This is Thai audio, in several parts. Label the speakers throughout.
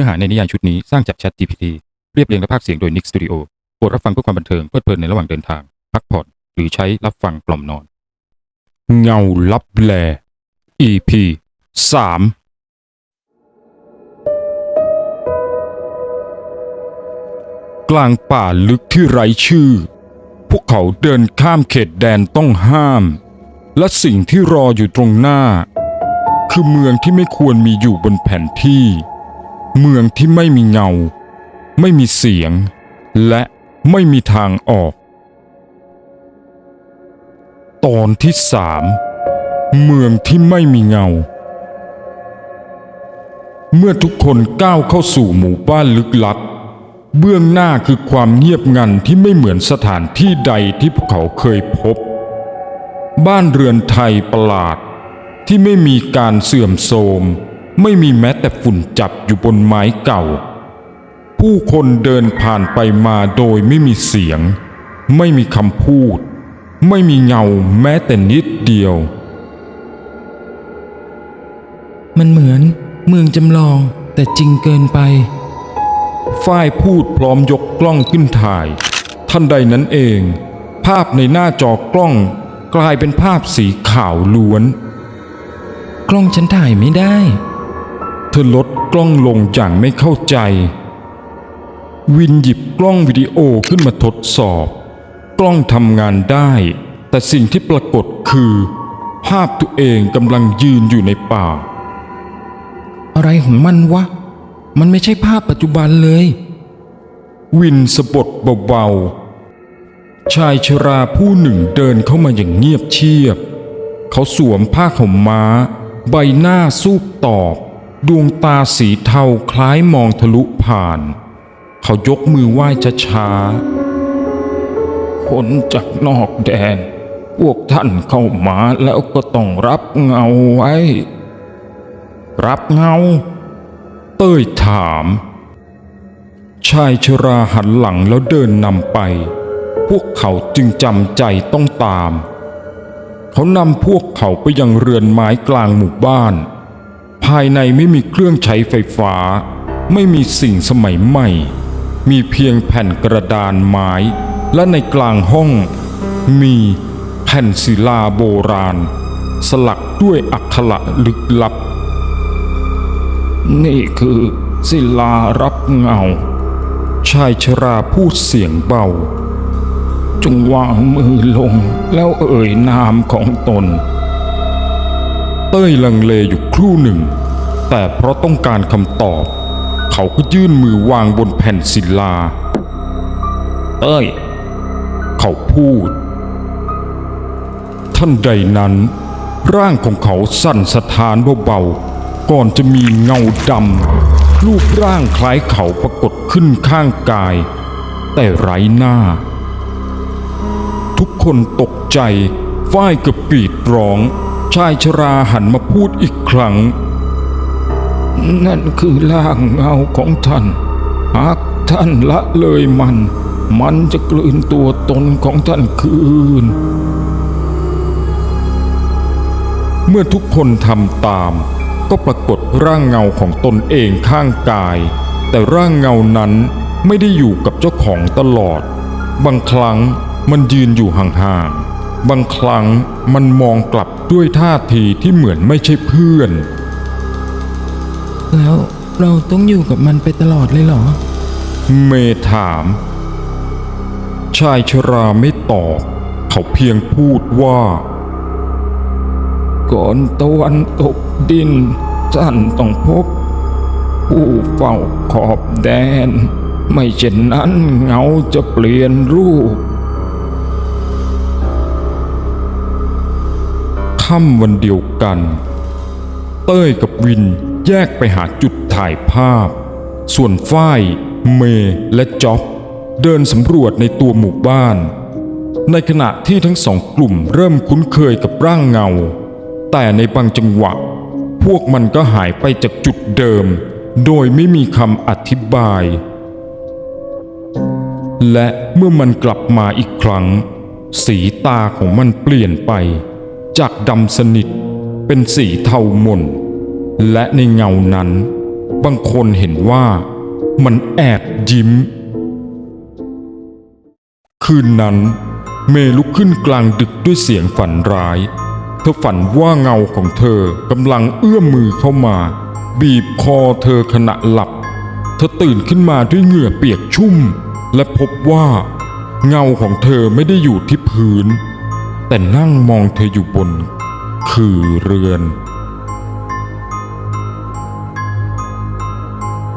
Speaker 1: นื้อหาในนิยายชุดนี้สร้างจาก Chat GPT เรียบเรียงและพากย์เสียงโดย Nick Studio โปรดรับฟังเพื่อความบันเทิงเพลิดเพลินในระหว่างเดินทาง พักผ่อน หรือใช้รับฟังกล่อมนอน เงาลับแล EP 3กลางป่าลึกที่ไร้ชื่อ พวกเขาเดินข้ามเขตแดนต้องห้าม และสิ่งที่รออยู่ตรงหน้า คือเมืองที่ไม่ควรมีอยู่บนแผนที่ เมืองที่ไม่มีเงา ไม่มีเสียง และไม่มีทางออก ตอนที่สามเมืองที่ไม่มีเงา เมื่อทุกคนก้าวเข้าสู่หมู่บ้านลึกลับ เบื้องหน้าคือความเงียบงันที่ไม่เหมือนสถานที่ใดที่พวกเขาเคยพบ บ้านเรือนไทยประหลาดที่ไม่มีการเสื่อมโทรม ไม่มีแม้แต่ฝุ่นจับอยู่บนไม้เก่า ผู้คนเดินผ่านไปมาโดยไม่มีเสียง ไม่มีคำพูด ไม่มีเงาแม้แต่นิดเดียว
Speaker 2: มันเหมือนเมืองจำลองแต่จริงเกินไป
Speaker 1: ฝ้ายพูดพร้อมยกกล้องขึ้นถ่ายทันใดนั้นเอง ภาพในหน้าจอกล้องกลายเป็นภาพสีขาวล้วน
Speaker 2: กล้องฉันถ่ายไม่ได้
Speaker 1: เธ อลดกล้องลงอย่างไม่เข้าใจ วินหยิบกล้องวิดีโอขึ้นมาทดสอบ กล้องทำงานได้ แต่สิ่งที่ปรากฏคือ ภาพตัวเองกำลังยืนอยู่ในป่า
Speaker 2: อะไรของมันวะ มันไม่ใช่ภาพปัจจุบันเลย
Speaker 1: วินสะบดเบาๆชายชราผู้หนึ่งเดินเข้ามาอย่างเงียบเชียบ เขาสวมผ้าขาวม้า ใบหน้าซูบตอบ ดวงตาสีเทาคล้ายมองทะลุผ่าน เขายกมือไหว้ช้าๆคนจากนอกแดน พวกท่านเข้ามาแล้วก็ต้องรับเงาไว้ รับเงา เต้ยถาม ชายชราหันหลังแล้วเดินนำไป พวกเขาจึงจำใจต้องตาม เขานำพวกเขาไปยังเรือนไม้กลางหมู่บ้านายในไม่มีเครื่องใช้ไฟฟ้า ไม่มีสิ่งสมัยใหม่ มีเพียงแผ่นกระดานไม้ และในกลางห้อง มีแผ่นศิลาโบราณ สลักด้วยอักขระลึกลับ นี่คือศิลารับเงา ชายชราพูดเสียงเบา จงวางมือลงแล้วเอ่ยนามของตน เต้ยลังเลอยู่ครู่หนึ่ง แต่เพราะต้องการคำตอบ เขาก็ยื่นมือวางบนแผ่นศิลา เต้ย เขาพูด ท่านใดนั้น ร่างของเขาสั่นสะท้านเบาๆก่อนจะมีเงาดำรูปร่างคล้ายเขาปรากฏขึ้นข้างกาย แต่ไร้หน้า ทุกคนตกใจฝ้ายกับกรีดร้อง ชายชราหันมาพูดอีกครั้ง นั่นคือร่างเงาของท่าน หากท่านละเลยมัน มันจะกลืนตัวตนของท่านคืน เมื่อทุกคนทำตาม ก็ปรากฏร่างเงาของตนเองข้างกาย แต่ร่างเงานั้นไม่ได้อยู่กับเจ้าของตลอด บางครั้งมันยืนอยู่ห่างๆ บางครั้งมันมองกลับด้วยท่าทีที่เหมือนไม่ใช่เพื่อน
Speaker 2: แล้วเราต้องอยู่กับมันไปตลอดเลยเหรอ
Speaker 1: เมถาม ชายชราไม่ตอบ เขาเพียงพูดว่า ก่อนตะวันตกดินท่านต้องพบ ผู้เฝ้าขอบแดน ไม่เช่นนั้นเงาจะเปลี่ยนรูป ค่ำวันเดียวกัน เต้ยกับวินแยกไปหาจุดถ่ายภาพ ส่วนฝ้าย เมย์และจ็อบเดินสำรวจในตัวหมู่บ้าน ในขณะที่ทั้งสองกลุ่มเริ่มคุ้นเคยกับร่างเงา แต่ในบางจังหวะ พวกมันก็หายไปจากจุดเดิม โดยไม่มีคำอธิบาย และเมื่อมันกลับมาอีกครั้ง สีตาของมันเปลี่ยนไป จากดำสนิทเป็นสีเทาหม่น และในเงานั้น บางคนเห็นว่ามันแอบยิ้ม คืนนั้น เมลุกขึ้นกลางดึกด้วยเสียงฝันร้าย เธอฝันว่าเงาของเธอกำลังเอื้อมมือเข้ามา บีบคอเธอขณะหลับ เธอตื่นขึ้นมาด้วยเหงื่อเปียกชุ่ม และพบว่า เงาของเธอไม่ได้อยู่ที่พื้น แต่นั่งมองเธออยู่บน คือเรือน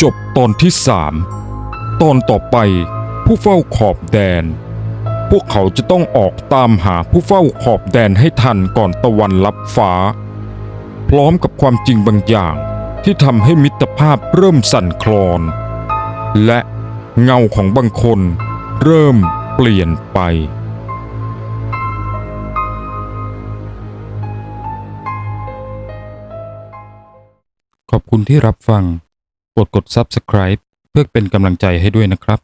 Speaker 1: จบตอนที่สามตอนต่อไปผู้เฝ้าขอบแดน พวกเขาจะต้องออกตามหาผู้เฝ้าขอบแดนให้ทันก่อนตะวันลับฟ้า พร้อมกับความจริงบางอย่างที่ทำให้มิตรภาพเริ่มสั่นคลอน และเงาของบางคนเริ่มเปลี่ยนไป
Speaker 2: ขอบคุณที่รับฟัง กดกด subscribe เพื่อเป็นกำลังใจให้ด้วยนะครับ